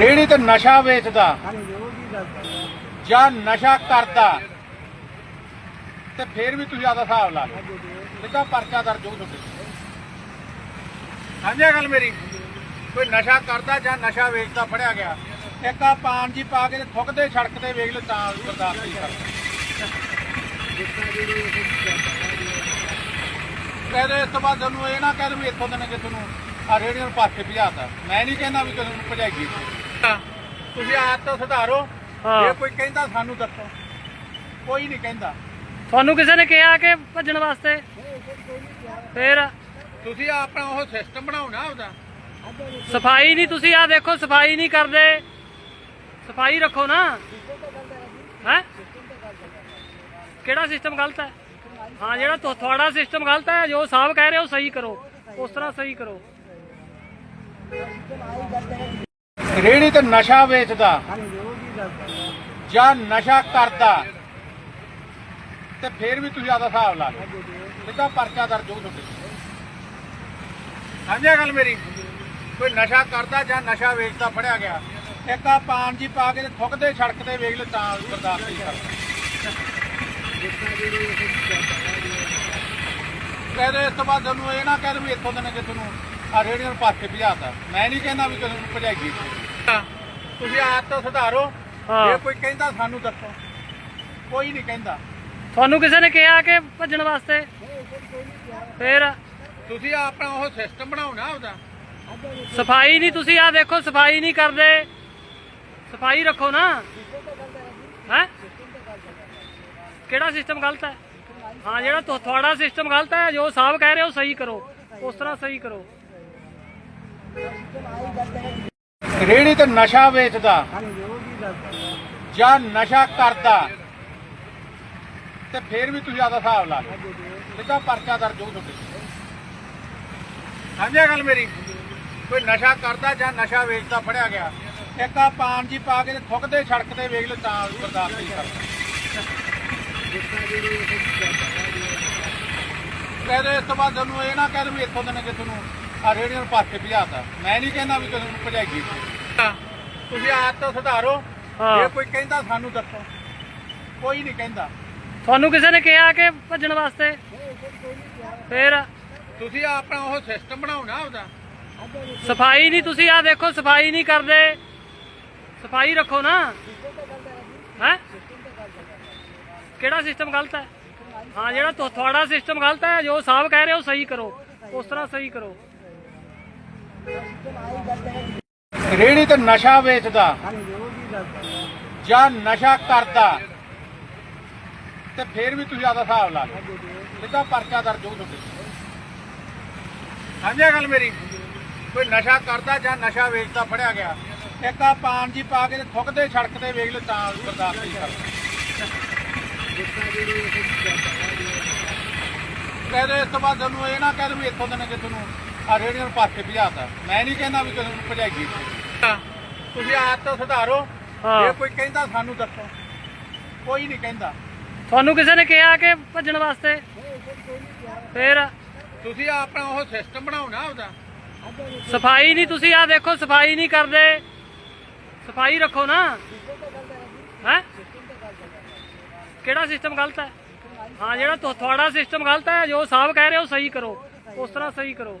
ਰੇੜੀ ਤੇ ਨਸ਼ਾ ਵੇਚਦਾ ਜਾਂ ਨਸ਼ਾ ਕਰਦਾ ਤੇ ਫਿਰ ਵੀ ਤੁਸੀਂ ਆਦਾ ਹਿਸਾਬ ਲਾ ਲਓ। ਇਹਦਾ ਪਰਚਾ ਦਰਜ ਹੋਊ ਤੁਹਾਡੇ ਇਹ ਗੱਲ ਮੇਰੀ? ਕੋਈ ਨਸ਼ਾ ਕਰਦਾ ਜਾਂ ਨਸ਼ਾ ਵੇਚਦਾ ਫੜਿਆ ਗਿਆ। ਇੱਕ ਆ ਪਾਨ ਜੀ ਪਾ ਕੇ ਤੇ ਥੁੱਕਦੇ ਸੜਕ ਤੇ ਵੇਖ ਲਓ ਤਾਂ ਬਰਦਾਸ਼ਤ ਨਹੀਂ ਕਰਦਾ ਕਹਿੰਦੇ ਇਸ ਤੋਂ ਬਾਅਦ ਤੁਹਾਨੂੰ ਇਹ ਨਾ ਕਹਿ ਵੀ ਇੱਥੋਂ ਦੇ ਨੇ ਕਿ ਤੁਹਾਨੂੰ ਆ ਨੂੰ ਪਾਸੇ ਭਜਾਤਾ। ਮੈਂ ਨਹੀਂ ਕਹਿੰਦਾ ਵੀ ਕਿਸੇ ਨੂੰ ਭਜਾਈਏ। ਤੁਸੀਂ ਆਪ ਤੋਂ ਸੁਧਾਰੋ। ਹਾਂ। ਜੇ ਕੋਈ ਕਹਿੰਦਾ ਸਾਨੂੰ ਦੱਸੋ। ਕੋਈ ਨਹੀਂ ਕਹਿੰਦਾ। ਤੁਹਾਨੂੰ ਕਿਸੇ ਨੇ ਕਿਹਾ ਕਿ ਭੱਜਣ ਵਾਸਤੇ? ਫੇਰ? ਤੁਸੀਂ ਆਪਣਾ ਉਹ ਸਿਸਟਮ ਬਣਾਓ ਨਾ ਉਹਦਾ। ਸਫ਼ਾਈ ਨਹੀਂ ਤੁਸੀਂ ਆ ਦੇਖੋ ਸਫ਼ਾਈ ਨਹੀਂ ਕਰਦੇ। ਸਫ਼ਾਈ ਰੱਖੋ ਨਾ। ਹੈ? ਕਿਹੜਾ ਸਿਸਟਮ ਗਲਤ ਹੈ? ਹਾਂ ਜਿਹੜਾ ਤੁ- ਤੁਹਾਡਾ ਸਿਸਟਮ ਗਲਤ ਹੈ ਜੋ ਸਾਹਿਬ ਕਹਿ ਰਹੇ ਹੋ ਸਹੀ ਕਰੋ। ਉਸ ਤਰ੍ਹਾਂ ਸਹੀ ਕਰੋ। ਰੇੜੀ ਤੇ ਨਸ਼ਾ ਵੇਚਦਾ ਜਾਂ? ਨਸ਼ਾ ਕਰਦਾ। ਤੇ ਫਿਰ ਵੀ ਤੁਸੀਂ ਆਦਾ ਹਿਸਾਬ ਲਾ ਲਓ। ਇਹਦਾ ਪਰਚਾ ਦਰਜ ਹੋਊ ਤੁਹਾਡੇ ਇਹ ਗੱਲ ਮੇਰੀ? ਕੋਈ ਨਸ਼ਾ ਕਰਦਾ ਜਾਂ ਨਸ਼ਾ ਵੇਚਦਾ ਫੜਿਆ ਗਿਆ। ਇੱਕ ਆ ਪਾਨ ਜੀ ਪਾ ਕੇ ਥੁੱਕਦੇ ਸੜਕ ਤੇ ਵੇਖ ਲਓ ਤਾਂ ਬਰਦਾਸ਼ਤ ਨਹੀਂ ਕਰਦਾ। ਕਹਿੰਦੇ ਇਸ ਤੋਂ ਬਾਅਦ ਤੁਹਾਨੂੰ ਇਹ ਨਾ ਕਹਿ ਵੀ ਇੱਥੋਂ ਦੇ ਨੇ ਕਿ ਤੁਹਾਨੂੰ ਆ ਰੇਡੀਓ ਨੂੰ ਪਾਸੇ ਭਜਾਤਾ। ਮੈਂ ਨਹੀਂ ਕਹਿੰਦਾ ਵੀ ਕਿਸੇ ਨੂੰ ਭਜਾਈਏ। ਤੁਸੀਂ ਆਪ ਤੋਂ ਸੁਧਾਰੋ। ਹਾਂ। ਜੇ ਕੋਈ ਕਹਿੰਦਾ ਸਾਨੂੰ ਦੱਸੋ। ਕੋਈ ਨਹੀਂ ਕਹਿੰਦਾ। ਤੁਹਾਨੂੰ ਕਿਸੇ ਨੇ ਕਿਹਾ ਕਿ ਭੱਜਣ ਵਾਸਤੇ? ਫੇਰ? ਤੁਸੀਂ ਆਪਣਾ ਉਹ ਸਿਸਟਮ ਬਣਾਓ ਨਾ ਉਹਦਾ ਸਫ਼ਾਈ ਨਹੀਂ ਤੁਸੀਂ ਆ ਦੇਖੋ ਸਫ਼ਾਈ ਨਹੀਂ ਕਰਦੇ। ਸਫ਼ਾਈ ਰੱਖੋ ਨਾ। ਹੈ? ਕਿਹੜਾ ਸਿਸਟਮ ਗਲਤ ਹੈ? ਹਾਂ ਜਿਹੜਾ ਤੁ- ਤੁਹਾਡਾ ਸਿਸਟਮ ਗਲਤ ਹੈ ਜੋ ਸਾਹਿਬ ਕਹਿ ਰਹੇ ਹੋ ਸਹੀ ਕਰੋ। ਉਸ ਤਰ੍ਹਾਂ ਸਹੀ ਕਰੋ। ਰੇੜੀ ਤੇ ਨਸ਼ਾ ਵੇਚਦਾ ਜਾਂ ਨਸ਼ਾ ਕਰਦਾ ਤੇ ਫਿਰ ਵੀ ਤੁਸੀਂ ਆਦਾ ਹਿਸਾਬ ਲਾ ਲਓ। ਇਹਦਾ ਪਰਚਾ ਦਰਜ ਹੋਊ ਤੁਹਾਡੇ ਇਹ ਗੱਲ ਮੇਰੀ? ਕੋਈ ਨਸ਼ਾ ਕਰਦਾ ਜਾਂ ਨਸ਼ਾ ਵੇਚਦਾ ਫੜਿਆ ਗਿਆ। ਇੱਕ ਆ ਪਾਨ ਜੀ ਪਾ ਕੇ ਥੁੱਕਦੇ ਸੜਕ ਤੇ ਵੇਖ ਲਓ ਤਾਂ ਬਰਦਾਸ਼ਤ ਨਹੀਂ ਕਰਦਾ ਕਹਿੰਦੇ ਇਸ ਤੋਂ ਬਾਅਦ ਤੁਹਾਨੂੰ ਇਹ ਨਾ ਕਹਿ ਵੀ ਇੱਥੋਂ ਦੇ ਨੇ ਕਿ ਤੁਹਾਨੂੰ ਆ ਰੇਡੀਓ ਨੂੰ ਪਾਸੇ ਭਜਾਤਾ। ਮੈਂ ਨਹੀਂ ਕਹਿੰਦਾ ਵੀ ਕਿਸੇ ਨੂੰ ਭਜਾਈਏ। ਤੁਸੀਂ ਆਪ ਤੋਂ ਸੁਧਾਰੋ। ਹਾਂ। ਜੇ ਕੋਈ ਕਹਿੰਦਾ ਸਾਨੂੰ ਦੱਸੋ। ਕੋਈ ਨਹੀਂ ਕਹਿੰਦਾ। ਤੁਹਾਨੂੰ ਕਿਸੇ ਨੇ ਕਿਹਾ ਕਿ ਭੱਜਣ ਵਾਸਤੇ? ਫੇਰ ਤੁਸੀਂ ਆਪਣਾ ਉਹ ਸਿਸਟਮ ਨਾ ਉਹਦਾ ਸਫ਼ਾਈ ਨਹੀਂ ਤੁਸੀਂ ਆ ਦੇਖੋ ਸਫ਼ਾਈ ਨਹੀਂ ਕਰਦੇ। ਸਫ਼ਾਈ ਰੱਖੋ ਨਾ। ਹੈ? ਕਿਹੜਾ ਸਿਸਟਮ ਗਲਤ ਹੈ? ਹਾਂ ਜਿਹੜਾ ਤੁ- ਤੁਹਾਡਾ ਸਿਸਟਮ ਗਲਤ ਹੈ ਜੋ ਸਾਹਿਬ ਕਹਿ ਰਹੇ ਹੋ ਸਹੀ ਕਰੋ। ਉਸ ਤਰ੍ਹਾਂ ਸਹੀ ਕਰੋ। ਰੇੜੀ ਤੇ ਨਸ਼ਾ ਵੇਚਦਾ ਜਾਂ ਨਸ਼ਾ ਕਰਦਾ ਤੇ ਫਿਰ ਵੀ ਤੁਸੀਂ ਆਦਾ ਹਿਸਾਬ ਲਾ ਲਓ। ਇਹਦਾ ਪਰਚਾ ਦਰਜ ਹੋਊ ਤੁਹਾਡੇ ਹਾਂਜੀ ਗੱਲ ਮੇਰੀ? ਕੋਈ ਨਸ਼ਾ ਕਰਦਾ ਜਾਂ ਨਸ਼ਾ ਵੇਚਦਾ, ਫੜਿਆ ਗਿਆ। ਇੱਕ ਆ ਪਾਨ ਜੀ ਪਾ ਕੇ ਤੇ ਥੁੱਕਦੇ ਸੜਕ ਤੇ ਵੇਖ ਲਓ ਤਾਂ ਬਰਦਾਸ਼ਤ ਨਹੀਂ ਕਰਦਾ। ਕਹਿੰਦੇ ਇਸ ਤੋਂ ਬਾਅਦ ਤੁਹਾਨੂੰ ਇਹ ਨਾ ਕਹਿ ਵੀ ਇੱਥੋਂ ਦੇ ਨੇ ਕਿ ਤੁਹਾਨੂੰ ਆ ਰੇਡੀਓ ਨੂੰ ਪਾਸੇ ਭਜਾਤਾ। ਮੈਂ ਨਹੀਂ ਕਹਿੰਦਾ ਵੀ ਕਿਸੇ ਨੂੰ ਭਜਾਈਏ ਤੁਸੀਂ ਆਪ ਤੋਂ ਸੁਧਾਰੋ। ਹਾਂ। ਜੇ ਕੋਈ ਕਹਿੰਦਾ ਸਾਨੂੰ ਦੱਸੋ। ਕੋਈ ਨਹੀਂ ਕਹਿੰਦਾ। ਤੁਹਾਨੂੰ ਕਿਸੇ ਨੇ ਕਿਹਾ ਕਿ ਭੱਜਣ ਵਾਸਤੇ? ਫੇਰ? ਤੁਸੀਂ ਆਪਣਾ ਉਹ ਸਿਸਟਮ ਬਣਾਓ ਨਾ ਉਹਦਾ ਸਫ਼ਾਈ ਨਹੀਂ ਤੁਸੀਂ ਆ ਦੇਖੋ ਸਫ਼ਾਈ ਨਹੀਂ ਕਰਦੇ। ਸਫ਼ਾਈ ਰੱਖੋ ਨਾ। ਹੈ? ਕਿਹੜਾ ਸਿਸਟਮ ਗਲਤ ਹੈ? ਹਾਂ ਜਿਹੜਾ ਤੁਹਾਡਾ ਸਿਸਟਮ ਗਲਤ ਹੈ ਜੋ ਸਾਹਿਬ ਕਹਿ ਰਹੇ ਹੋ ਸਹੀ ਕਰੋ। ਉਸ ਤਰ੍ਹਾਂ ਸਹੀ ਕਰੋ।